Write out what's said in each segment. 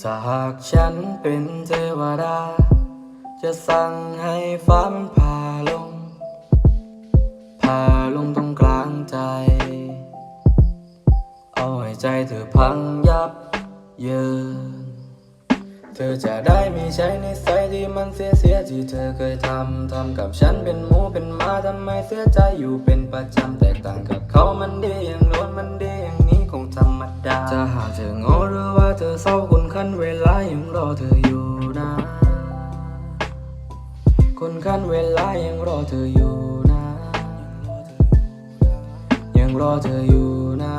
ถ้าหากฉันเป็นเทวดา จะสั่งให้ฟ้ามันผ่าลงผ่าลงตรงกลางใจ เอาให้ใจเธอพังยับเยินเธอจะได้ไม่ใช่นิสัยที่มันเสียเสียที่เธอเคยทำ ทำกับฉันเป็นหมูเป็นหมาทำไมเสียใจอยู่เป็นประจำแตกต่างกับเขามันดีอย่างโน้นมันดีอย่างนี้คงธรรมดาจะหากเธอโง่หรือว่าเธอเศร้าคนคั นเวลายังรอเธออยู่นะ คนคันเวลายังรอเธออยู่นะ ยังรอเธออยู่นะ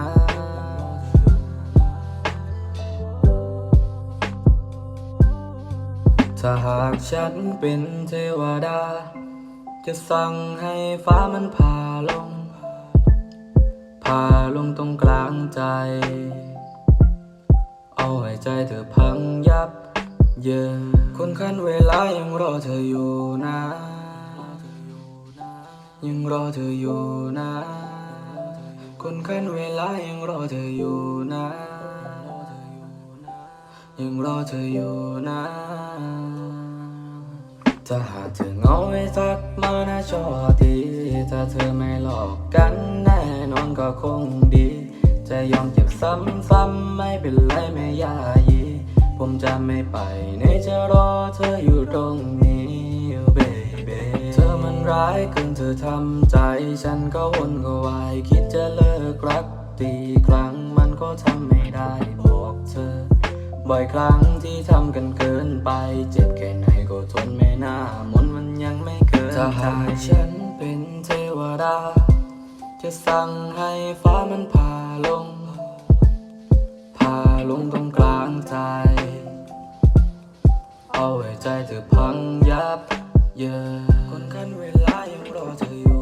ถ้าหากฉันเป็นเทวดา จะสั่งให้ฟ้ามันผ่าลง ผ่าลงตรงกลางใจ ใจเธอพังยับ เยินคนคันเวลายังรอเธออยู่นะ ยังรอเธออยู่นะ คนคันเวลายังรอเธออยู่นะ ยังรอเธออยู่นะถ้าหากเธอเงาให้ทักมานะชอดีถ้าเธอไม่หลอกกันแน่นอนก็คงดี จะยอมเจ็บ ซ้ำๆไม่เป็นไรไม่ยายี ผมจะไม่ไปไหนจะรอเธออยู่ตรงนี้ oh baby เธอมันร้ายเกินเธอทำใจ ฉันก็วนก็วายคิดจะเลิกรักตีครั้งมันก็ทำไม่ได้บอกเธอ บ่อยครั้งที่ทำกันเกินไป เจ็บแค่ไหนก็ทนไม่น่ามนมันยังไม่เกินถ้าหากฉันเป็นเทวดาจะสั่งให้ฟ้ามันผ่าลง ลงตรงกลางใจ เอาไว้ใจเธอพังยับเยินคนกันเวลายังรอเธออยู่นะยังรอเธออยู่